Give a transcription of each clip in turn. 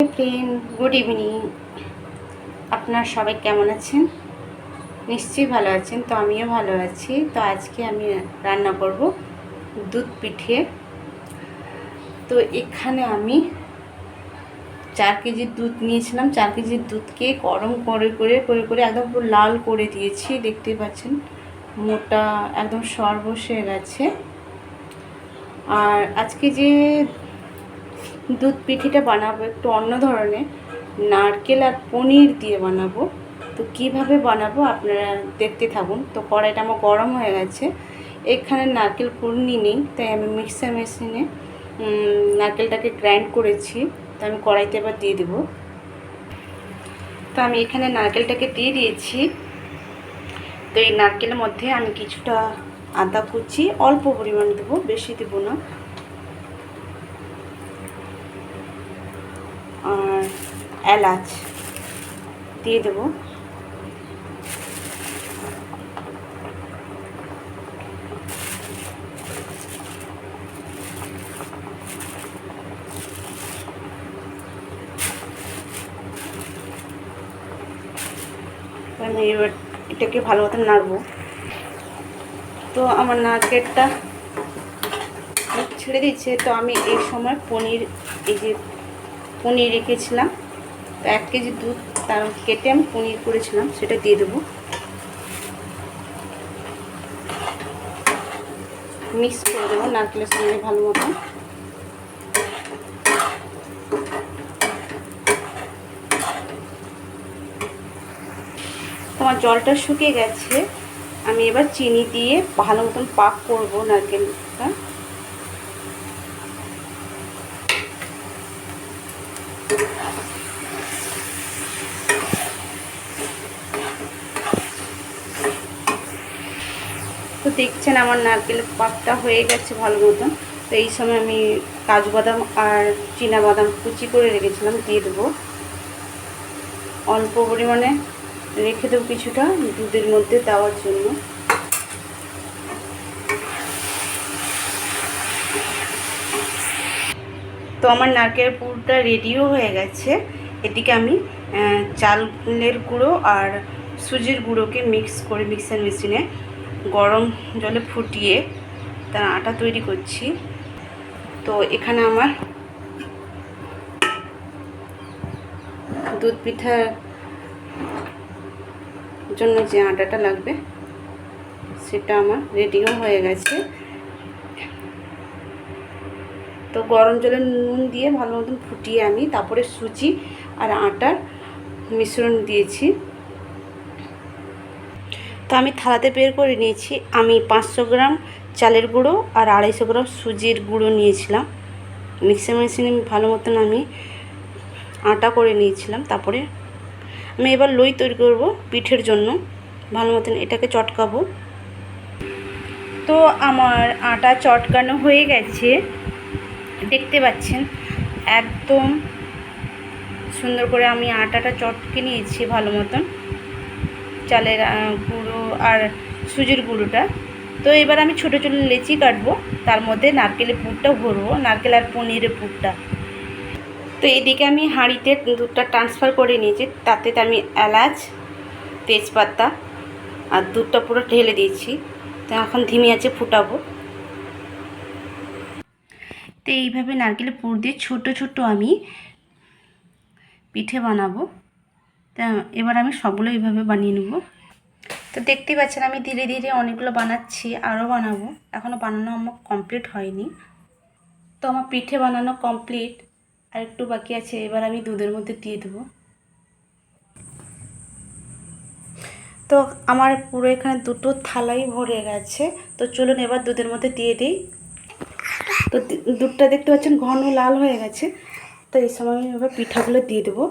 Friend good evening. আপনার সবাই কেমন আছেন? নিশ্চয়ই ভালো আছেন, তো আমিও ভালো আছি। তো আজকে আমি রান্না করব দুধ পিঠে। তো এখানে আমি চার কেজি দুধ নিয়েছিলাম। চার কেজি দুধকে গরম করে করে করে করে একদম পুরো লাল করে দিয়েছি। দেখতে পাচ্ছেন, মোটা একদম সর বসে গেছে আর আজকে যে দুধ পিঠিটা বানাবো একটু অন্য ধরনের, নারকেল আর পনির দিয়ে বানাবো। তো কীভাবে বানাবো আপনারা দেখতে থাকুন। তো কড়াইটা আমার গরম হয়ে গেছে, এখানে নারকেল কুড়নি নেই, তাই আমি মিক্সার মেশিনে নারকেলটাকে গ্রাইন্ড করেছি, তো আমি কড়াইতে এবার দিয়ে দেবো। তো আমি এখানে নারকেলটাকে দিয়ে দিয়েছি। তো এই নারকেলের মধ্যে আমি কিছুটা আদা কুচি অল্প পরিমাণ দেবো, বেশি দেবো না। এলাচ দিয়ে দেব। এটাকে ভালো মতন নাড়বো। তো আমার নারকেলটা ছেড়ে দিচ্ছে। তো আমি এই সময় পনির, এই যে পনির রেখেছিলাম। তো এক কেজি দুধ তার কেটে আমি পনির করেছিলাম, সেটা দিয়ে দেবো। মিক্স করে দেবো নারকেলের সঙ্গে ভালো মতো তোমার জলটা শুকিয়ে গেছে, আমি এবার চিনি দিয়ে ভালো মতন পাক করব নারকেলটা। তো দেখছেন আমার নারকেল পাকটা হয়ে গেছে ভালো মতন। তো এই সময় আমি কাজু বাদাম আর চীনা বাদাম কুচি করে রেখেছিলাম, দিয়ে দেবো। অল্প পরিমাণে রেখে দেবো কিছুটা দুধের মধ্যে দেওয়ার জন্য। তো আমার নারকেল পুরটা রেডিও হয়ে গেছে। এটিকে আমি চালের গুঁড়ো আর সুজির গুঁড়োকে মিক্স করে মিক্সার মেশিনে গরম জলে ফুটিয়ে তার আটা তৈরি করছি। তো এখানে আমার দুধ পিঠার জন্য যে আটাটা লাগবে, সেটা আমার রেডিও হয়ে গেছে। তো গরম জলে নুন দিয়ে ভালো মতন ফুটিয়ে আমি তারপরে সুজি আর আটার মিশ্রণ দিয়েছি। তো আমি থালাতে বের করে নিয়েছি। আমি পাঁচশো গ্রাম চালের গুঁড়ো আর আড়াইশো গ্রাম সুজির গুঁড়ো নিয়েছিলাম। মিক্সার মেশিনে ভালো মতন আমি আটা করে নিয়েছিলাম। তারপরে আমি এবার লই তৈরি করব পিঠের জন্য। ভালো মতন এটাকে চটকাবো। তো আমার আটা চটকানো হয়ে গেছে। দেখতে পাচ্ছেন, একদম সুন্দর করে আমি আটাটা চটকে নিয়েছি ভালো মতন। চালের আর সুজির গুঁড়োটা। তো এবার আমি ছোটো ছোটো লেচি কাটবো, তার মধ্যে নারকেলের পুরটা ভরবো, নারকেল আর পনিরের পুরটা। তো এদিকে আমি হাঁড়িতে দুধটা ট্রান্সফার করে নিয়েছি, তাতে আমি এলাচ, তেজপাতা আর দুধটা পুরো ঢেলে দিয়েছি। তো এখন ধিমি আছে ফুটাবো। তো এইভাবে নারকেলের পুর দিয়ে ছোটো ছোটো আমি পিঠে বানাবো। তা এবার আমি সবগুলো এইভাবে বানিয়ে নেব। তো দেখতেই পাচ্ছেন, আমি ধীরে ধীরে অনেকগুলো বানাচ্ছি আরও বানাবো। এখনও বানানো আমার কমপ্লিট হয়নি। তো আমার পিঠে বানানো কমপ্লিট আর একটু বাকি আছে, এবার আমি দুধের মধ্যে দিয়ে দেবো। তো আমার পুরো এখানে দুটো থালাই ভরে গেছে। তো চলুন এবার দুধের মধ্যে দিয়ে দিই। তো দুধটা দেখতে পাচ্ছেন ঘন লাল হয়ে গেছে। তো এই সময় আমি এবার পিঠাগুলো দিয়ে দেবো।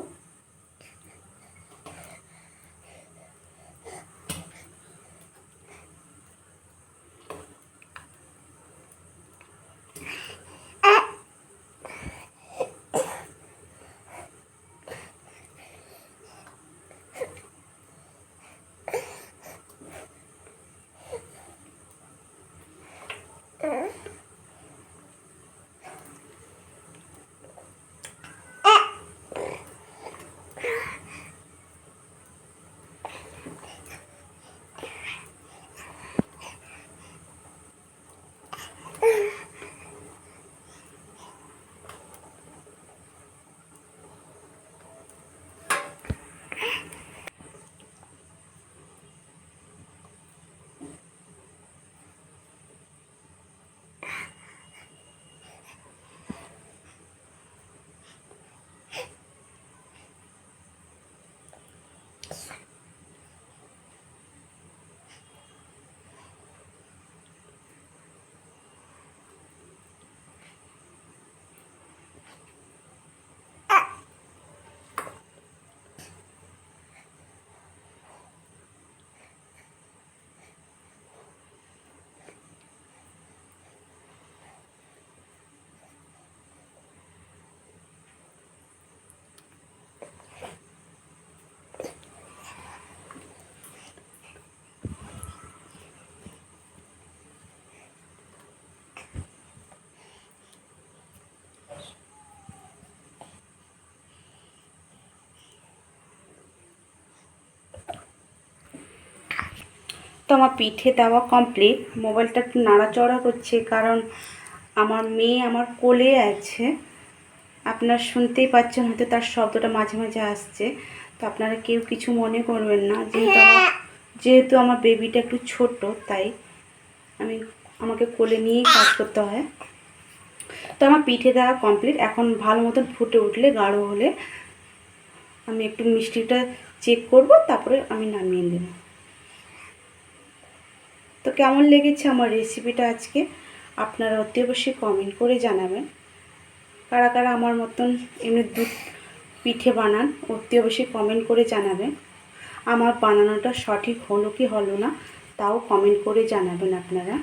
আমার পিঠে দেওয়া কমপ্লিট মোবাইলটা একটু নাড়াচড়া করছে কারণ আমার মেয়ে আমার কোলে আছে। আপনার শুনতেই পাচ্ছেন, হয়তো তার শব্দটা মাঝে মাঝে আসছে। তো আপনারা কেউ কিছু মনে করবেন না, যেহেতু আমার যেহেতু আমার বেবিটা একটু ছোট, তাই আমি আমাকে কোলে নিয়েই কাজ করতে হয়। তো আমার পিঠে দেওয়া কমপ্লিট এখন ভালো মতন ফুটে উঠলে, গাঢ় হলে আমি একটু মিষ্টিটা চেক করব, তারপরে আমি নামিয়ে নেব। তো কেমন লেগেছে আমার রেসিপিটা আজকে? আপনারা অতি অবশ্যই কমেন্ট করে জানাবেন। কারা কারা আমার মতন এমনি দুধ পিঠে বানান, অতি অবশ্যই কমেন্ট করে জানাবেন। আমার বানানোটা সঠিক হলো কি হলো না, তাও কমেন্ট করে জানাবেন আপনারা।